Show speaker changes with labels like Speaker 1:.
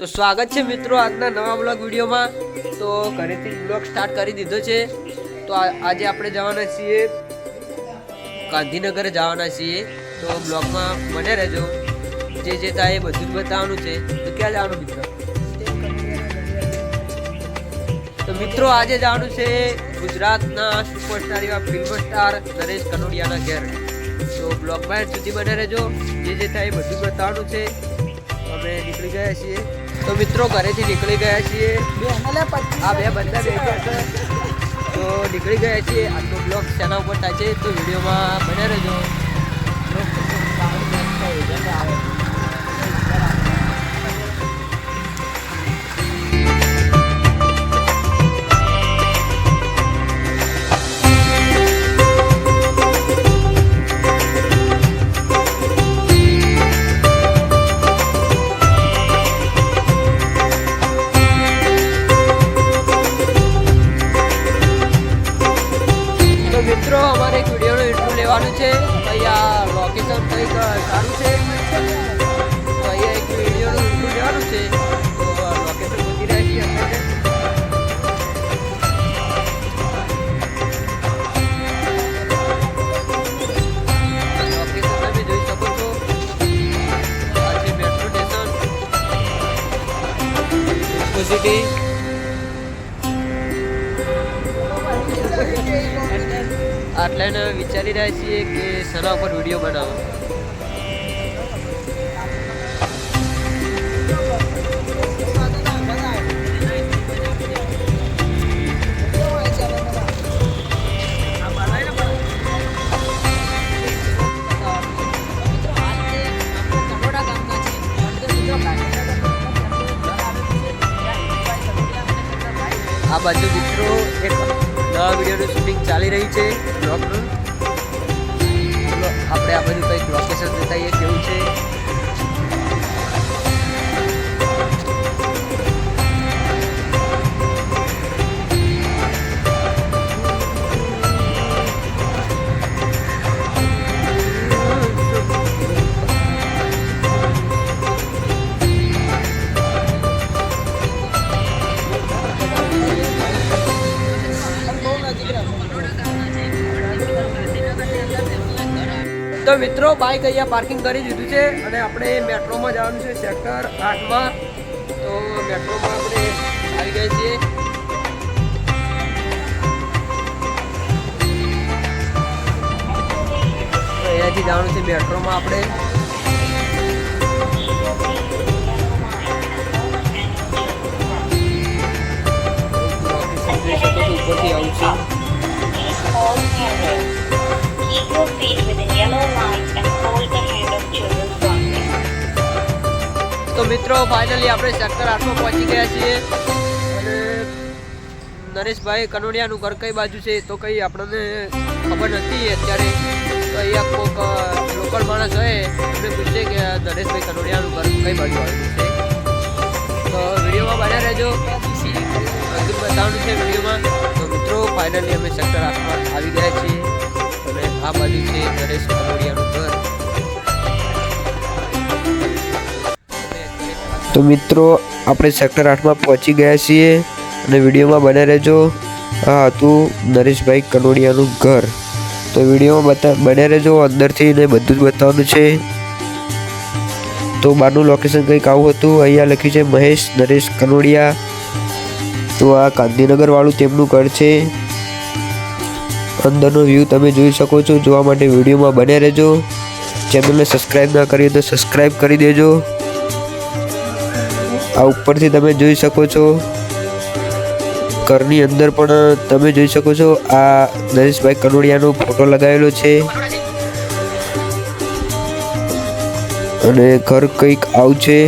Speaker 1: તો સ્વાગત છે મિત્રો આજના નવા બ્લોગ વિડીયોમાં. તો ઘરેથી બ્લોગ સ્ટાર્ટ કરી દીધો છે. તો આજે આપણે જવાના છીએ ગાંધીનગર જવાના છીએ. તો બ્લોગમાં બને રહેજો. જે જે થાય એ બધું જ બતાવવાનું છે. તો ક્યાં જવાનું મિત્રો? તો મિત્રો આજે જવાનું છે ગુજરાતના સુપરસ્ટાર એવા ફિલ્મ સ્ટાર નરેશ કનોડિયાના ઘેર. તો બ્લોગમાં સુધી બને રહેજો. જે જે થાય એ બધું જ બતાવવાનું છે. અમે નીકળી ગયા છીએ. તો મિત્રો ઘરેથી નીકળી ગયા છીએ. આ બે બધા બેઠા તો નીકળી ગયા છીએ. આજનો બ્લોગ ચેનલ ઉપર થાય છે તો વિડીયોમાં બને રહેજો. મિત્રો, અમારે એક વિડીયોનું ઇન્ટરવ્યુ લેવાનું છે. અહીંયા લોકેશન કંઈક સારું છે. તો અહીંયા એક વિડીયોનું ઇન્ટરવ્યુ લેવાનું છે. તો લોકેશન પહોંચી રહ્યા છીએ અત્યારે આટલાને વિચારી રહ્યા છીએ કે સના ઉપર વીડિયો બનાવો. આ બાજુ મિત્રો એક નવા વિડીયોનું શૂટિંગ ચાલી રહી છે બ્લોગનું આપણે આ બાજુ કંઈક લોકેશન બતાવીએ, કેવું છે? તો મિત્રો બાઇક અહીંયા પાર્કિંગ કરી દીધું છે અને આપણે મેટ્રોમાં જવાનું છે સેક્ટર આઠમાં. તો મેટ્રોમાં આપણે આવી ગયા છીએ. અહીંયાથી જવાનું છે મેટ્રોમાં આપણે. તો મિત્રો ફાઇનલી આપણે સેક્ટર આઠમાં પહોંચી ગયા છીએ. અને નરેશભાઈ કનોડિયાનું ઘર કઈ બાજુ છે તો કંઈ આપણને ખબર નથી અત્યારે. તો અહીંયા કોઈક લોકલ માણસ હોય, એમને પૂછશે કે નરેશભાઈ કનોડિયાનું ઘર કઈ બાજુ આવ્યું છે. તો વિડીયોમાં બન્યા રહેજો. બધું બતાવવાનું છે વિડીયોમાં. તો મિત્રો ફાઇનલી અમે સેક્ટર આઠમાં આવી ગયા છીએ. આ બાજુ છે નરેશ કનોડિયાનું ઘર. તો મિત્રો, આપણે સેક્ટર આઠમાં પહોંચી ગયા છીએ અને વિડીયોમાં બને રહેજો. આ હતું નરેશભાઈ કનોડિયાનું ઘર. તો વિડીયોમાં બતા, બને રહેજો, અંદરથી ને બધું જ બતાવવાનું છે. તો બહારનું લોકેશન કંઈક આવું હતું, અહીંયા લખ્યું છે મહેશ નરેશ કનોડિયા. તો આ ગાંધીનગર વાળું તેમનું ઘર છે. અંદરનો વ્યૂ તમે જોઈ શકો છો. જોવા માટે વિડીયોમાં બને રહેજો. ચેનલને સબસ્ક્રાઈબ ના કરી તો સબસ્ક્રાઈબ કરી દેજો. આ ઉપરથી તમે જોઈ શકો છો. ઘરની અંદર પણ તમે જોઈ શકો છો. આ નરેશભાઈ કનોડિયાનો ફોટો લગાવેલો છે. અને ઘર કંઈક આવું છે.